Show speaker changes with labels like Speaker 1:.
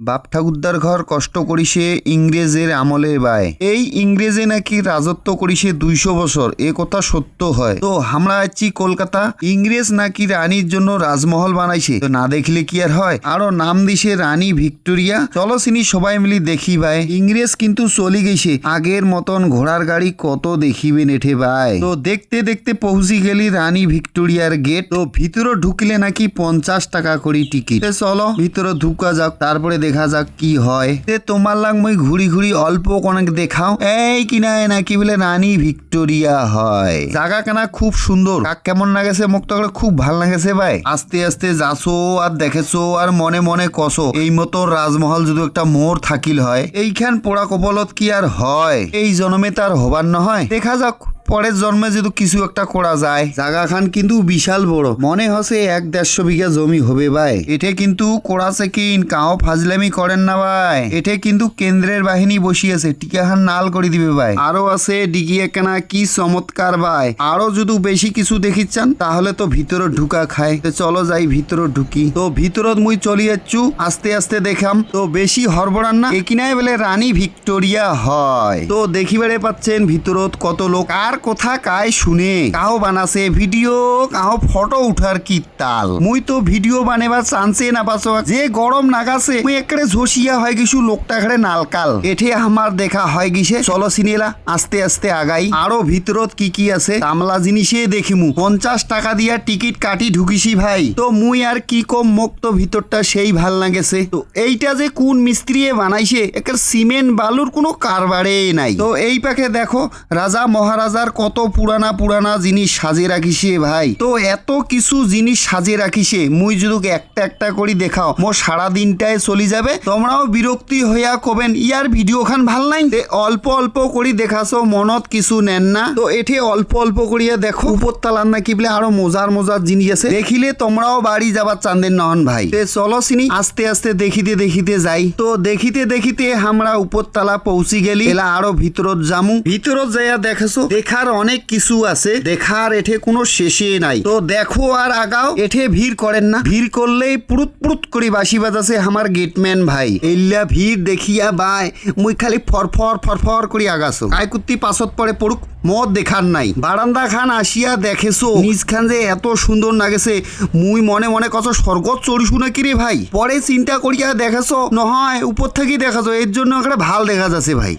Speaker 1: বাপ ঠাকুরদার ঘর কষ্ট করিছে ইংরেজের আমলে বায়। এই ইংরেজে নাকি রাজত্ব করিছে দুইশো বছর, এ কথা সত্য হয়। তো আমরা আছি কলকাতা, ইংরেজ নাকি রানীর জন্য রাজমহল বানাইছে। তো না দেখলে কি আর হয়? আরও নাম দিছে রানী ভিক্টোরিয়া। চলো সিনি সবাই মিলি দেখি ভাই ইংরেজ কিন্তু চলি গেছে আগের মতন ঘোড়ার গাড়ি কত দেখিবে নেঠে ভাই তো দেখতে দেখতে পৌঁছি গেলি রানী ভিক্টোরিয়ার গেট। তো ভিতরে ঢুকলে নাকি পঞ্চাশ টাকা করি টিকিট। চলো ভিতরে ঢুকা যাক, তারপরে দেখা যাক কি হয়। তে তোমার লাগ মই ঘুরি ঘুরি অল্প অনেক দেখাও। এই কিনায় নাকি বলে রানী ভিক্টোরিয়া হয়। জায়গা কেনা খুব সুন্দর। কাক কেমন লাগেছে মোক তো খুব ভালো লাগেছে ভাই। আস্তে আস্তে যাছো আর দেখেছ আর মনে মনে কষো এই মতো রাজমহল যদি একটা মোর থাকিল হয়, এইখান পোড়া কপালত কি আর হয়? এই জন্মে তার হবার নহয়। দেখা যাক। পরের জন্মে যদি কিছু একটা করা যায়। জাগা খান কিন্তু বিশাল বড়। মনে হসে এক দেড়শো বিঘা জমি হবে ভাই। এটে কিন্তু কোড়াছে কিন কাও ফাজলামি করেন না ভাই। এটে কিন্তু কেন্দ্রের বাহিনী বসিয়েছে টিকাহান নাল করে দিবে ভাই। আরও আছে ডিগি একখানা কি চমৎকার ভাই। আরও যদি বেশি কিছু দেখিচ্ছান তাহলে তো ভিতরে ঢুকা খায়। তো চলো যাই ভিতরে ঢুকি। তো ভিতরত মুই চলি যাচ্ছু, আস্তে আস্তে দেখাম। তো বেশি হরবড়ান না একিনায় বলে রানী ভিক্টোরিয়া হয়। তো দেখিবারে পাচ্ছেন ভিতরত কত লোক। আর কথা কায় শুনে? কাহো বানাছে ভিডিও, কাহো ফটো উঠার কি তাল? মুই তো ভিডিও বানেবার চান্সে না পাছো যে গরম নাগাছে, মুই একড়ে ঝসিয়া হয় কিছু লোকটা ঘরে নালকাল। এঠে আমার দেখা হয় গিছে। চলো সিনেলা, আস্তে আস্তে আগাই। আরও ভিতরত কি কি আছে কামলা জিনিসে দেখিমু। পঞ্চাশ টাকা দিয়া টিকিট কাটি ঢুকিছি ভাই। তো মুই আর কি কম মোক তো ভিতরটা সেই ভালো লাগেছে। তো এইটা যে কোন মিস্ত্রিয়ে বানাইছে একের সিমেন্ট বালুর কোনো কারবারে নাই। তো এই পাখে দেখো, রাজা মহারাজার কত পুরানা পুরানা জিনিস সাজে রাখিছে ভাই? তো এত কিছু জিনিস সাজে রাখিছে মুই যদি একটা একটা করি দেখাও। মোর সারা দিনটায় চলি যাবে। তোমরাও বিরক্তি হইয়া কবেন, ইয়ার ভিডিও খান ভালো নাই? অল্প অল্প করি দেখাছো মনত কিছু নেন না। তো এঠে অল্প অল্প করিয়া দেখো। উপরতলার না কি বলে আরও মজার মজার জিনিস আছে। দেখিলে তোমরাও বাড়ি যাবার চান্দের নহন ভাই। চলো চিনি আস্তে আস্তে দেখিতে দেখিতে যাই। তো দেখিতে দেখিতে আমরা উপরতলা পৌঁছি গেলি। এলা আরও ভিতরত যামু। ভিতরত যাইয়া দেখেছ। দেখার অনেক কিছু আছে, দেখার এঠে কোনো শেষে নাই। তো দেখো আর আগাও, এঠে ভিড় করেন না। ভিড় করলেই পুরুত পুরুত করে বাসি বাজাছে আমার গেটম্যান ভাই। এইলা ভিড় দেখিয়া বাই, মুই খালি ফরফর ফরফর করি আগাছো। কাই কুত্তি পাছত পরে পড়ুক, মদ দেখার নাই। বারান্দা খান আসিয়া দেখেছ, নিজ খান যে এত সুন্দর লাগেছে মুই মনে মনে কত স্বর্গত চড়ি শুনে কিরে ভাই? পরে চিন্তা করিয়া দেখেছ, নহয় উপর থেকেই দেখাছো, এর জন্য একটা ভালো দেখা যাচ্ছে ভাই।